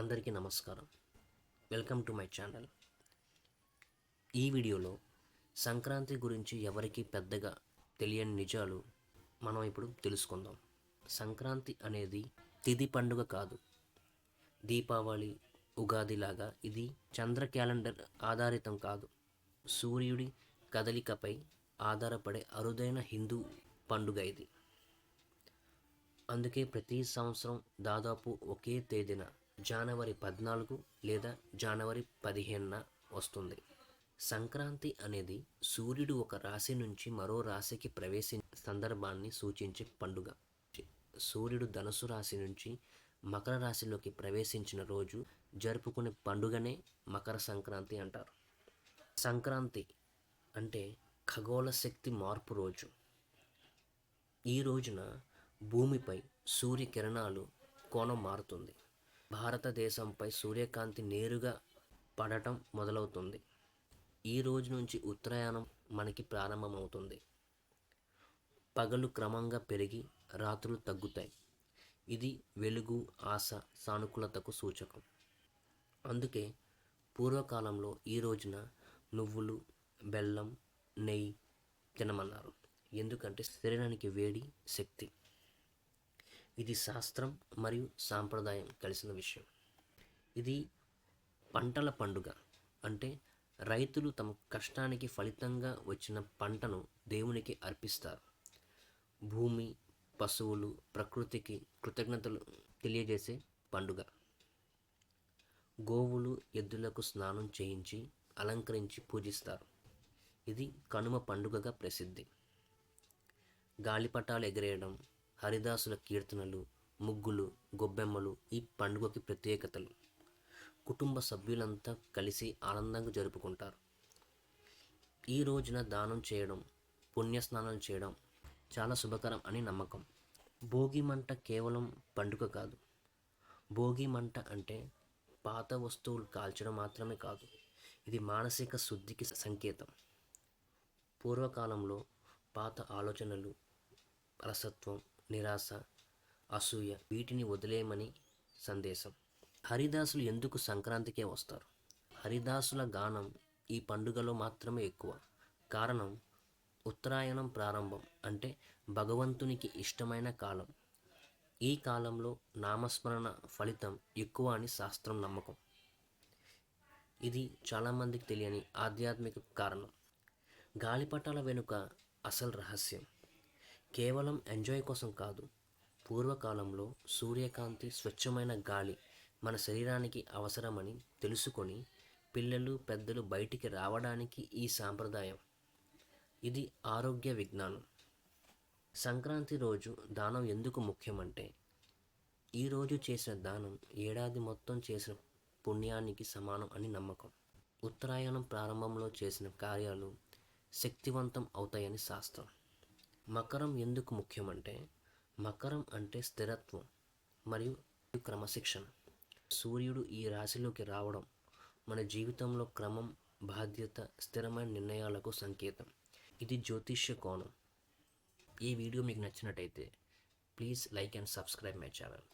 అందరికీ నమస్కారం. Welcome to my channel. ఈ వీడియోలో సంక్రాంతి గురించి ఎవరికి పెద్దగా తెలియని నిజాలు మనం ఇప్పుడు తెలుసుకుందాం. సంక్రాంతి అనేది తిది పండుగ కాదు. దీపావళి ఉగాది లాగా ఇది చంద్ర క్యాలెండర్ ఆధారితం కాదు. సూర్యుడి కదలికపై ఆధారపడే అరుదైన హిందూ పండుగ ఇది. అందుకే ప్రతి సంవత్సరం దాదాపు ఒకే తేదీన జనవరి పద్నాలుగు లేదా జనవరి పదిహేనున వస్తుంది. సంక్రాంతి అనేది సూర్యుడు ఒక రాశి నుంచి మరో రాశికి ప్రవేశించే సందర్భాన్ని సూచించే పండుగ. సూర్యుడు ధనుసు రాశి నుంచి మకర రాశిలోకి ప్రవేశించిన రోజు జరుపుకునే పండుగనే మకర సంక్రాంతి అంటారు. సంక్రాంతి అంటే ఖగోళ శక్తి మార్పు రోజు. ఈ రోజున భూమిపై సూర్యకిరణాలు కోణం మారుతుంది. భారతదేశంపై సూర్యకాంతి నేరుగా పడటం మొదలవుతుంది. ఈ రోజు నుంచి ఉత్తరాయణం మనకి ప్రారంభమవుతుంది. పగలు క్రమంగా పెరిగి రాత్రులు తగ్గుతాయి. ఇది వెలుగు ఆశ సానుకూలతకు సూచకం. అందుకే పూర్వకాలంలో ఈ రోజున నువ్వులు బెల్లం నెయ్యి తినమన్నారు. ఎందుకంటే శరీరానికి వేడి శక్తి. ఇది శాస్త్రం మరియు సాంప్రదాయం కలిసిన విషయం. ఇది పంటల పండుగ అంటే రైతులు తమ కష్టానికి ఫలితంగా వచ్చిన పంటను దేవునికి అర్పిస్తారు. భూమి పశువులు ప్రకృతికి కృతజ్ఞతలు తెలియజేసే పండుగ. గోవులు ఎద్దులకు స్నానం చేయించి అలంకరించి పూజిస్తారు. ఇది కనుమ పండుగగా ప్రసిద్ధి. గాలిపటాలు ఎగరేయడం హరిదాసుల కీర్తనలు ముగ్గులు గొబ్బెమ్మలు ఈ పండుగకి ప్రత్యేకతలు. కుటుంబ సభ్యులంతా కలిసి ఆనందంగా జరుపుకుంటారు. ఈ రోజున దానం చేయడం పుణ్యస్నానం చేయడం చాలా శుభకరం అని నమ్మకం. భోగి మంట కేవలం పండుగ కాదు. భోగి మంట అంటే పాత వస్తువులు కాల్చడం మాత్రమే కాదు ఇది మానసిక శుద్ధికి సంకేతం. పూర్వకాలంలో పాత ఆలోచనలు అలసత్వం నిరాశ అసూయ వీటిని వదిలేయమని సందేశం. హరిదాసులు ఎందుకు సంక్రాంతికే వస్తారు? హరిదాసుల గానం ఈ పండుగలో మాత్రమే ఎక్కువ. కారణం ఉత్తరాయణం ప్రారంభం అంటే భగవంతునికి ఇష్టమైన కాలం. ఈ కాలంలో నామస్మరణ ఫలితం ఎక్కువ అని శాస్త్రం నమ్మకం. ఇది చాలామందికి తెలియని ఆధ్యాత్మిక కారణం. గాలిపటాల వెనుక అసలు రహస్యం. కేవలం ఎంజాయ్ కోసం కాదు పూర్వకాలంలో సూర్యకాంతి స్వచ్ఛమైన గాలి మన శరీరానికి అవసరమని తెలుసుకొని పిల్లలు పెద్దలు బయటికి రావడానికి ఈ సాంప్రదాయం. ఇది ఆరోగ్య విజ్ఞానం. సంక్రాంతి రోజు దానం ఎందుకు ముఖ్యమంటే ఈరోజు చేసిన దానం ఏడాది మొత్తం చేసిన పుణ్యానికి సమానం అని నమ్మకం. ఉత్తరాయణం ప్రారంభంలో చేసిన కార్యాలు శక్తివంతం అవుతాయని శాస్త్రం. మకరం ఎందుకు ముఖ్యమంటే మకరం అంటే స్థిరత్వం మరియు క్రమశిక్షణ. సూర్యుడు ఈ రాశిలోకి రావడం మన జీవితంలో క్రమం బాధ్యత స్థిరమైన నిర్ణయాలకు సంకేతం. ఇది జ్యోతిష్య కోణం. ఈ వీడియో మీకు నచ్చినట్టయితే please like and subscribe my channel.